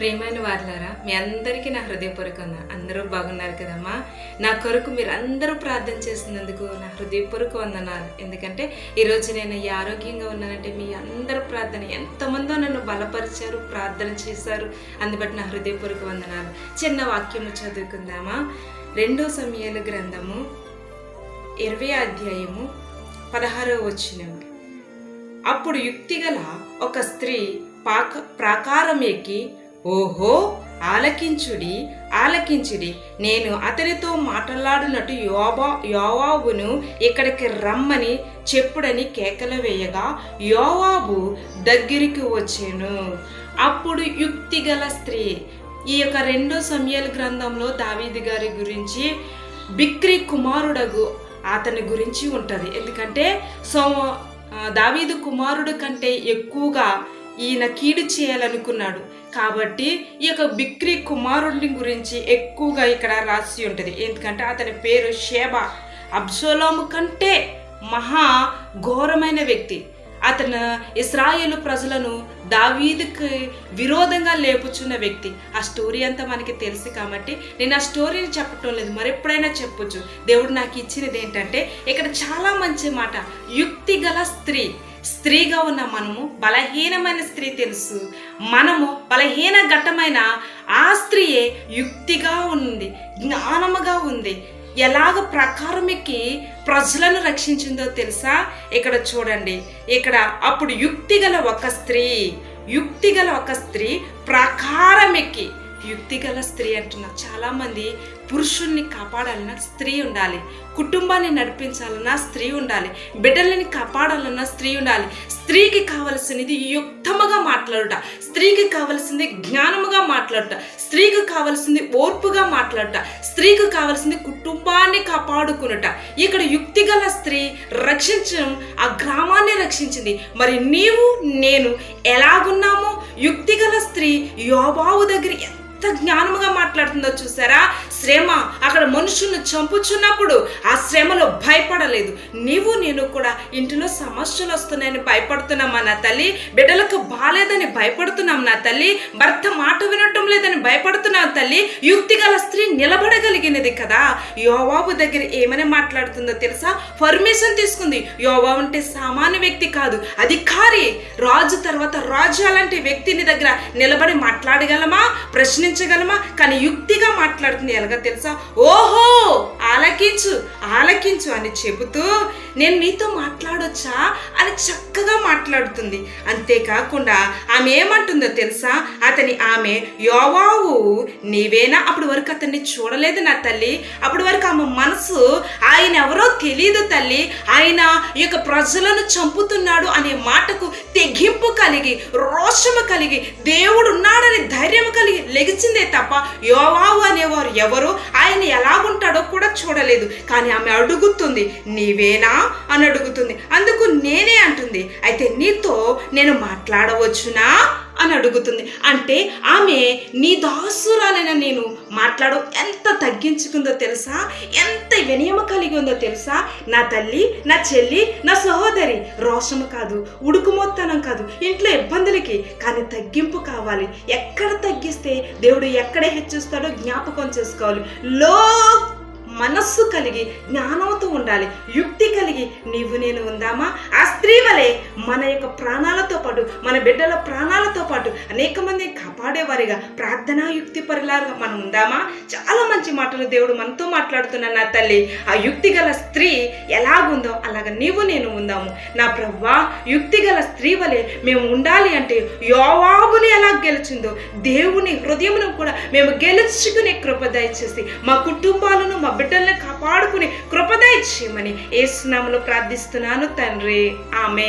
ప్రేమైన వారులారా మీ అందరికీ నా హృదయపూర్వకంగా అందరూ బాగున్నారు కదమ్మా. నా కొరకు మీరు అందరూ ప్రార్థన చేసినందుకు నా హృదయపూర్వక వందనాలు. ఎందుకంటే ఈరోజు నేను ఈ ఆరోగ్యంగా ఉన్నానంటే మీ అందరూ ప్రార్థన ఎంతమందో నన్ను బలపరిచారు ప్రార్థన చేశారు. అందుబట్టి నా హృదయపూర్వక వందనాలు. చిన్న వాక్యము చదువుకుందామా? రెండో సమయాల గ్రంథము ఇరవై అధ్యాయము పదహారో వచ్చినము అప్పుడు యుక్తిగల ఒక స్త్రీ పాక ప్రాకారం ఎక్కి ఓహో ఆలకించుడి ఆలకించుడి. నేను అతనితో మాట్లాడినట్టు యోబా యోవాబును ఇక్కడికి రమ్మని చెప్పుడని కేకలు వేయగా యోవాబు దగ్గరికి వచ్చాను. అప్పుడు యుక్తిగల స్త్రీ ఈ యొక్క రెండో సమయాల గ్రంథంలో దావీది గారి గురించి బిక్రి కుమారుడగు అతని గురించి ఉంటుంది. ఎందుకంటే సో దావీదు కుమారుడు కంటే ఎక్కువగా ఈయన కీడు చేయాలనుకున్నాడు. కాబట్టి ఈ యొక్క బిక్రీ కుమారుడిని గురించి ఎక్కువగా ఇక్కడ రాసి ఉంటుంది. ఎందుకంటే అతని పేరు షేబ. అబ్సోలోము కంటే మహా ఘోరమైన వ్యక్తి. అతను ఇస్రాయేలు ప్రజలను దావీదుకి విరోధంగా లేపుచున్న వ్యక్తి. ఆ స్టోరీ అంతా మనకి తెలుసు కాబట్టి నేను ఆ స్టోరీని చెప్పటం లేదు. మరెప్పుడైనా చెప్పొచ్చు. దేవుడు నాకు ఇచ్చినది ఏంటంటే ఇక్కడ చాలా మంచి మాట. యుక్తి గల స్త్రీ. స్త్రీగా ఉన్న మనము బలహీనమైన స్త్రీ తెలుసు. మనము బలహీన ఘట్టమైన ఆ స్త్రీయే యుక్తిగా ఉంది జ్ఞానముగా ఉంది. ఎలాగ ప్రకారం ఎక్కి ప్రజలను రక్షించిందో తెలుసా? ఇక్కడ చూడండి. ఇక్కడ అప్పుడు యుక్తిగల ఒక స్త్రీ యుక్తిగల ఒక స్త్రీ ప్రకారమికి యుక్తిగల స్త్రీ అంటున్నారు. చాలామంది పురుషుల్ని కాపాడాలన్నా స్త్రీ ఉండాలి. కుటుంబాన్ని నడిపించాలన్నా స్త్రీ ఉండాలి. బిడ్డలని కాపాడాలన్నా స్త్రీ ఉండాలి. స్త్రీకి కావలసినది యుక్తముగా మాట్లాడుట. స్త్రీకి కావలసింది జ్ఞానముగా మాట్లాడుట. స్త్రీకి కావలసింది ఓర్పుగా మాట్లాడుట. స్త్రీకి కావలసింది కుటుంబాన్ని కాపాడుకునుట. ఇక్కడ యుక్తిగల స్త్రీ రక్షించడం ఆ గ్రామాన్ని రక్షించింది. మరి నీవు నేను ఎలాగున్నామో యుక్తిగల స్త్రీ యోబావు దగ్గర ఎంత జ్ఞానముగా మాట్లాడుతుందో చూసారా? శ్రమ అక్కడ మనుషులను చంపుచున్నప్పుడు ఆ శ్రమలో భయపడలేదు. నీవు నేను కూడా ఇంటిలో సమస్యలు వస్తున్నాయని భయపడుతున్నామా నా తల్లి. బిడ్డలకు బాలేదని భయపడుతున్నాం నా తల్లి. భర్త మాట వినటం లేదని భయపడుతున్నాం తల్లి. యుక్తి గల స్త్రీ నిలబడగలిగినది కదా. యోవాబు దగ్గర ఏమని మాట్లాడుతుందో తెలుసా? పర్మిషన్ తీసుకుంది. యోవాబు అంటే సామాన్య వ్యక్తి కాదు అధికారి. రాజు తర్వాత రాజు అలాంటి వ్యక్తిని దగ్గర నిలబడి మాట్లాడగలమా? ప్రశ్నించగలమా? కానీ యుక్తిగా మాట్లాడుతుంది ఎలాగ తెలుసా? ఓహో ఆలకించు ఆలకించు అని చెబుతూ నేను నీతో మాట్లాడొచ్చా? అని చక్కగా మాట్లాడుతుంది. అంతేకాకుండా ఆమె ఏమంటుందో తెలుసా? అతని ఆమె యోవావు నీవేనా అప్పటి వరకు అతన్ని చూడలేదు నా తల్లి? అప్పటి వరకు ఆమె మనసు ఆయన ఎవరో తెలియదు తల్లి? ఆయన ఈ యొక్క ప్రజలను చంపుతున్నాడు అనే మాటకు తెగింపు కలిగి రోషము కలిగి దేవుడు ఉన్నాడని ధైర్యం కలిగి లెగిచిందే తప్ప యోవావు అనేవారు ఎవరు? ఆయన ఎలాగుంటాడో కూడా చూడలేదు. కానీ ఆమె అడుగుతుంది నీవేనా? అని అడుగుతుంది. అందుకు నేనే అంటుంది అయితే నీతో నేను మాట్లాడవచ్చునా? అని అడుగుతుంది. అంటే ఆమె నీ దాసురాలైన నేను మాట్లాడు. ఎంత తగ్గించుకుందో తెలుసా? ఎంత వినయమ కలిగి ఉందో తెలుసా? నా తల్లి నా చెల్లి నా సహోదరి రోషము కాదు ఉడుకుమొత్తనం కాదు ఇంట్లో ఇబ్బందులకి కానీ తగ్గింపు కావాలి. ఎక్కడ తగ్గిస్తే దేవుడు ఎక్కడ హెచ్చిస్తాడో జ్ఞాపకం చేసుకోవాలి. లో మనస్సు కలిగి జ్ఞానంతో ఉండాలి. యుక్తి కలిగి నీవు నేను ఉందామా? ఆ స్త్రీ వలె మన యొక్క ప్రాణాలతో పాటు మన బిడ్డల ప్రాణాలతో పాటు అనేక మంది కాపాడేవారిగా ప్రార్థనా యుక్తి పరిలాగా మనం ఉందామా? చాలా మంచి మాటలు దేవుడు మనతో మాట్లాడుతున్న నా తల్లి. ఆ యుక్తి గల స్త్రీ ఎలాగుందో అలాగ నీవు నేను ఉందాము. నా ప్రవ్వా యుక్తి గల స్త్రీ వలె మేము ఉండాలి అంటే యోవాబుని ఎలా గెలిచిందో దేవుని హృదయమును కూడా మేము గెలుచుకునే కృప దయచేసి మా కుటుంబాలను మా బిడ్డల్ని కాపాడుకుని కృప దయచేయమని ఏసునామలో ప్రార్థిస్తున్నాను తండ్రి. ఆమె